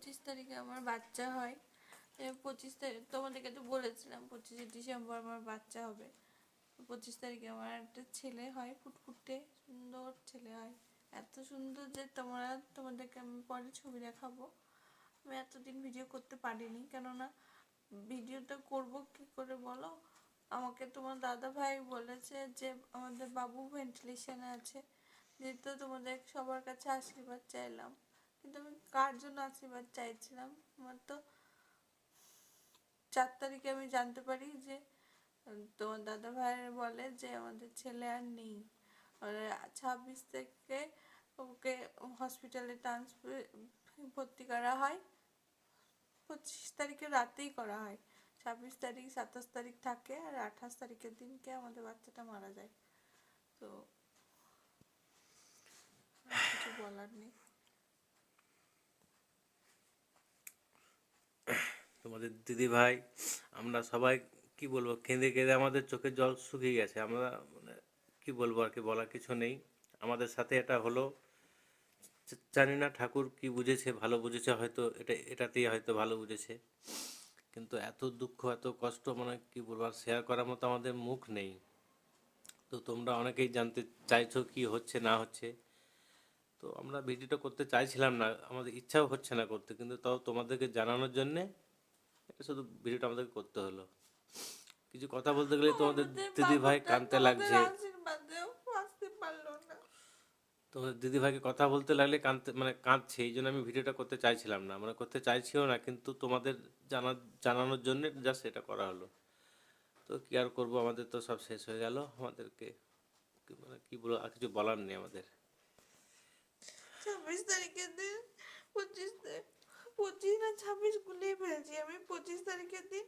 পঁচিশ তারিখে আমার বাচ্চা হয়। পঁচিশ তারিখ, তোমাদেরকে তো বলেছিলাম, পঁচিশে ডিসেম্বর আমার বাচ্চা হবে। পঁচিশ তারিখে আমার একটা ছেলে হয়, ফুটফুটে সুন্দর ছেলে হয়। এত সুন্দর যে তোমরা, তোমাদেরকে আমি পরে ছবি দেখাবো। আমি এতদিন ভিডিও করতে পারিনি, কেননা ভিডিওটা করব কি করে বলো? আমাকে তোমার দাদা ভাই বলেছে যে, আমাদের বাবু ভেন্টিলেশনে আছে। যেহেতু তোমাদের সবার কাছে আশীর্বাদ চাইলাম। কিন্তু আমি কার জন্য আশীর্বাদ চাইছিলাম? আমার তো চার তারিখে আমি জানতে পারি যে তোমার দাদা ভাই বলে যে আমাদের ছেলে আর নেই। ছাব্বিশ থেকে ওকে হসপিটালে ট্রান্সফার ভর্তি করা হয়। পঁচিশ তারিখে রাতেই করা হয়। ছাব্বিশ তারিখ, সাতাশ তারিখ থাকে আর আঠাশ তারিখের দিনকে আমাদের বাচ্চাটা মারা যায়। তো কিছু বলার নেই। তোমাদের দিদি ভাই আমরা সবাই, কি বলব, কেঁদে কেঁদে আমাদের চোখের জল শুকিয়ে গেছে। আমরা মানে কি বলব আর কি, বলার কিছু নেই। আমাদের সাথে এটা হলো। জানি না ঠাকুর কি বুঝেছে, ভালো বুঝেছে হয়তো, এটা, এটাতেই হয়তো ভালো বুঝেছে। কিন্তু এত দুঃখ, এত কষ্ট মানে কি বলব, আর শেয়ার করার মতো আমাদের মুখ নেই। তো তোমরা অনেকেই জানতে চাইছো কি হচ্ছে, না হচ্ছে। তো আমরা ভিডিওটা করতে চাইছিলাম না, আমাদের ইচ্ছাও হচ্ছে না করতে। কিন্তু তাও তোমাদেরকে জানানোর জন্যে শুধু ভিডিওটা আমাদেরকে করতে হলো। কিছু কথা বলতে গেলে তোমাদের দিদি ভাই কানতে লাগছে। তোমাদের দিদি ভাইকে কথা বলতে লাগলে কানতে মানে কাঁদছে এই জন্য আমি ভিডিওটা করতে চাইছিলাম না। মানে করতে চাইছিও না কিন্তু তোমাদের জানা জানানোর জন্য জাস্ট এটা করা হলো। তো কি আর করব আমাদের তো সব শেষ হয়ে গেল। আমাদেরকে মানে কি বলব আর কিছু বলার নেই আমাদের। ছাব্বিশ তারিখের দিন পঁচিশ তারিখ। ছাব্বিশ গুলিয়ে ফেলছি। আমি পঁচিশ তারিখের দিন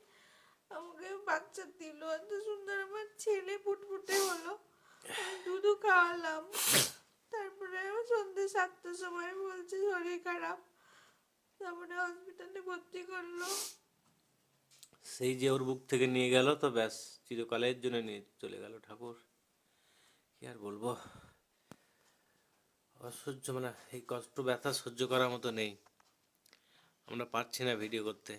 আমাকে বাচ্চা দিল। এত সুন্দর আমার ছেলে ফুটফুটে হলো। আমি দুধু খাওয়ালাম। তারপরে সন্ধ্যে সাতটার সময় বলছে, শরীর খারাপ। তারপরে হসপিটালে ভর্তি করল। সেই যে ওর বুক থেকে নিয়ে গেল, তো ব্যাস, চিরকালের জন্য নিয়ে চলে গেল ঠাকুর। কি আর বলব? অসহ্য মানে এই কষ্ট ব্যথা সহ্য করার মতো নেই। আমরা পারছি না ভিডিও করতে।